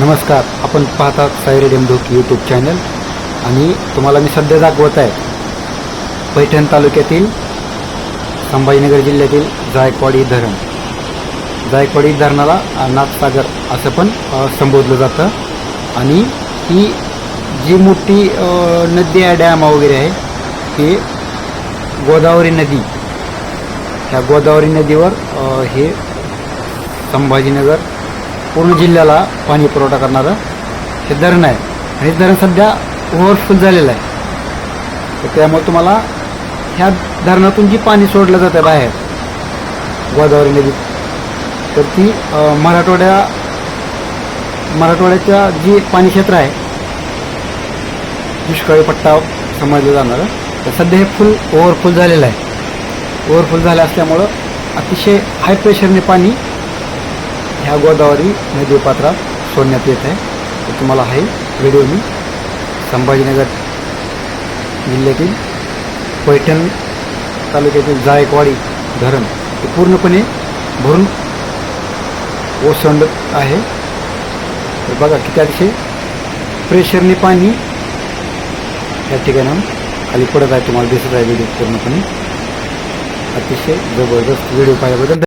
नमस्कार आपण पाहतात सायरे डेमढोक यूट्यूब चॅनल आणि तुम्हाला मी सध्या दाखवत आहे पैठण तालुक्यातील संभाजीनगर जिल्ह्यातील जायकवाडी धरण. जायकवाडी धरणाला नाथसागर असं पण संबोधलं जातं. आणि ही जी मोठी नदी आहे डॅम वगैरे आहे ते गोदावरी नदी ह्या गोदावरी नदीवर हे संभाजीनगर पूर्ण जिल्ह्याला पाणी पुरवठा करणारं हे धरण आहे. आणि हे धरण सध्या ओव्हरफुल झालेलं आहे. तर त्यामुळे तुम्हाला ह्या धरणातून जी पाणी सोडलं जातं बाहेर गोदावरी नदीत तर ती मराठवाड्या मराठवाड्याच्या जी पाणी क्षेत्र आहे दुष्काळी पट्टा समजलं जाणारं तर सध्या हे फुल ओव्हरफुल झालेलं आहे. ओव्हरफुल झालं असल्यामुळं अतिशय हाय प्रेशरने पाणी ह्या गोदावरी नदी पात्रात सोडण्यात येत आहे. तर तुम्हाला हा व्हिडिओ मी संभाजीनगर जिल्ह्यातील पैठण तालुक्यातील जायकवाडी धरण हे पूर्णपणे भरून ओसंड आहे. तर बघा किती अतिशय प्रेशरने पाणी या ठिकाणाहून खाली पडत आहे. तुम्हाला दिसत आहे व्हिडिओ पूर्णपणे. अतिशय जबरदस्त व्हिडिओ पाहिल्याबद्दल